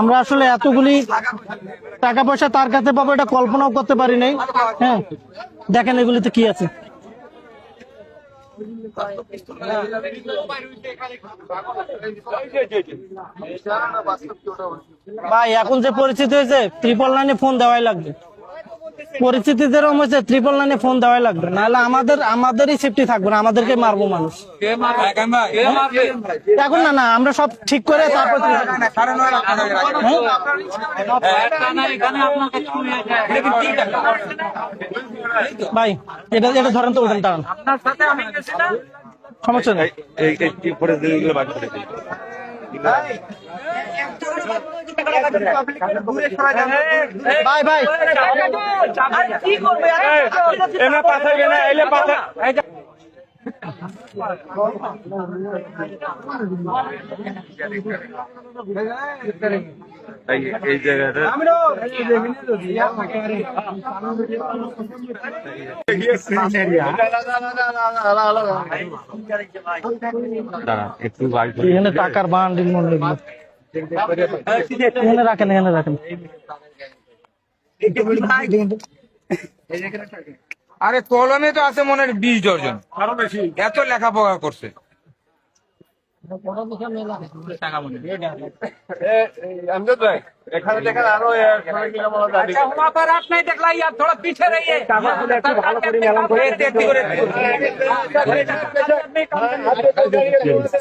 আমরা আসলে এতগুলি টাকা পয়সা তার কাছে পাবো, এটা কল্পনাও করতে পারি নাই। হ্যাঁ দেখেন এগুলিতে কি আছে। ভাই, এখন যে পরিস্থিতি হয়েছে ত্রিপল লাইনে ফোন দেওয়াই লাগবে। পরিস্থিতি যেরকম হয়েছে ত্রিপল লাইনে ফোন দেওয়াই লাগবে। নাহলে আমাদের আমাদেরই সেফটি থাকবে না আমাদেরকে মারবো মানুষ। এখন না না আমরা সব ঠিক করে তারপর ভাই এটা এটা ধরেন তো ওঠেন দাঁড়ান। সমস্যা নেই। এই এনে এলে জায়গাটা একটু এখানে টাকার বান্ডিল মনে হয় আরে কলমে তো আছে মনে হয় বিশ ডজন। এত লেখাপড়া করছে।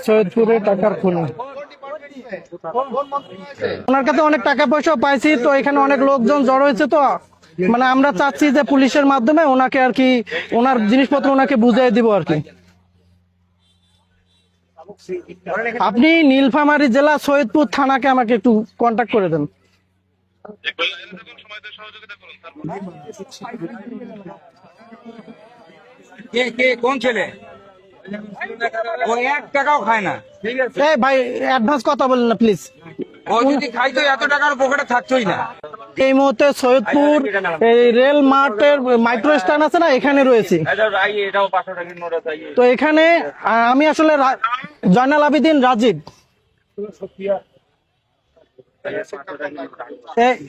সৈয়দপুরে টাকার খুনি ওনার কাছে অনেক টাকা পয়সা পাইছি, তো এখানে অনেক লোকজন জড়ো হয়েছে তো। মানে আমরা চাচ্ছি যে পুলিশের মাধ্যমে ওনাকে আর কি, ওনার জিনিসপত্র ওনাকে বুঝিয়ে দিব আর কি। আপনি নীলফামারী জেলা সৈয়দপুর থানাকে আমাকে একটু কন্ট্যাক্ট করে দেন। কে কে, কোন ছেলে? ও এক টাকাও খায় না। এই ভাই অ্যাডভান্স কথা বলেন না প্লিজ ও যদি খাইতো এত টাকার পকেটে থাকতোই না। এই মুহূর্তে সৈয়দপুর এই রেল মার্টের মাইক্রো স্ট্যান্ড আছে না এখানে রয়েছি। আছে তো এখানে আমি আসলে রা- জয়নাল আবিদিন রাজীব।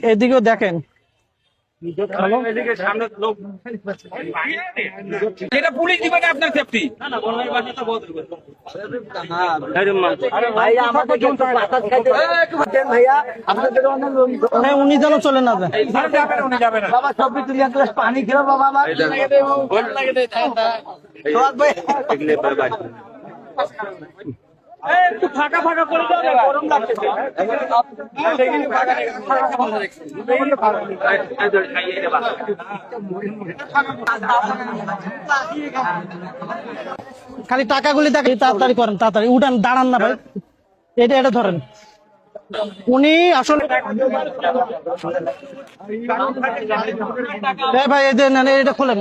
এদিকেও দেখেন। এটা পুলিশ দিবে না আপনার সেফটি হ্যাঁ উনি যেন চলে না যায় খালি টাকাগুলি দেখেন তাড়াতাড়ি করেন, তাড়াতাড়ি, উঠান, দাঁড়ান না ভাই। এটা এটা ধরেন। উনি আসলে ভাই, এই যে এটা খোলেন।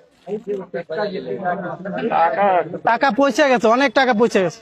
টাকা পৌঁছে গেছে অনেক টাকা পৌঁছে গেছে।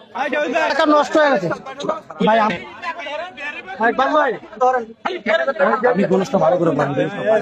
টাকা নষ্ট হয়ে গেছে। ভাই আম- আপনি গোলসটা ভালো করে বাঁধবেন भाई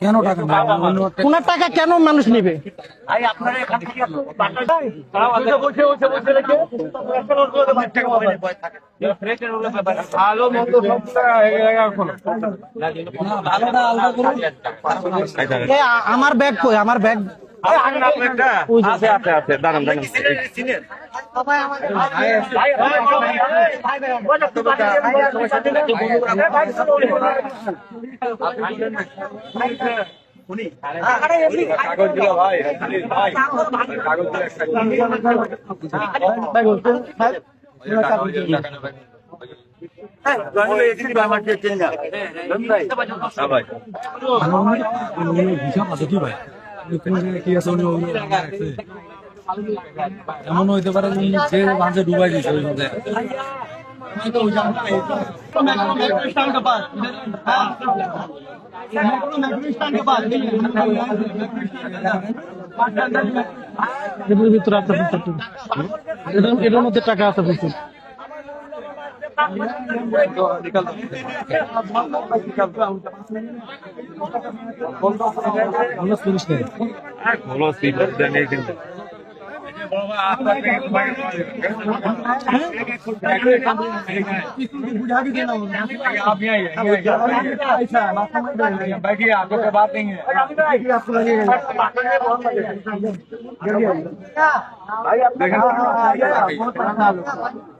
কেন টাকা ওনার টাকা কেন মানুষ নিবে? ভাই আপনারা এখান থেকে বসে বসে বসে রেখে। ভালো মন্দ সব টাকা এক জায়গায় খোলো এ, আ- আমার ব্যাগ কই? আমার ব্যাগ। আছে আছে আছে দাঁড়ান দাঁড়ান। ভাই কি আছে উনি এমন হইতে পারে যে মাঝে ডুবাই দিয়েছে ওই মধ্যে এটার ভিতরে এটার মধ্যে টাকা আছে প্রচুর আমরা পুলিশ নেই বলো সিটার দেন এই কিন্তু পানি লাগে দেন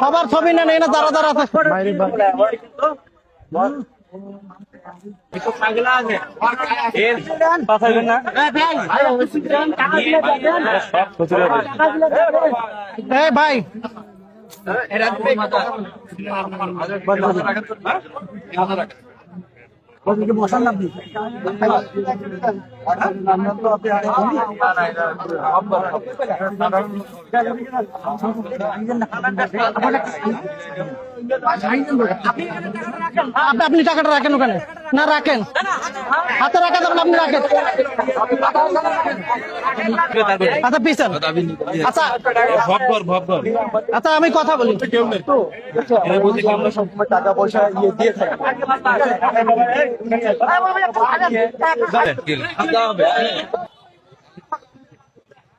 সবার ছবি নেন এনে দাঁড়া দাঁড়া আছে। বাইরে ভাই আপনি আপনি টাকাটা রাখেন ওখানে। না রাখেন। হাতে রাখা যাবেন আপনি রাখেন। আচ্ছা পিছন। আচ্ছা আচ্ছা আমি কথা বলি।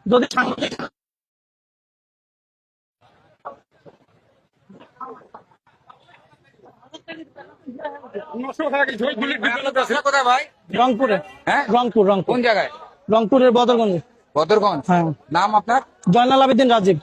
যদি কোথায় ভাই রংপুরে। হ্যাঁ? রংপুর রংপুর। কোন জায়গায়? রংপুরের বদরগঞ্জ। বদরগঞ্জ। হ্যাঁ। নাম আপনার? জয়নাল আবেদিন রাজীব।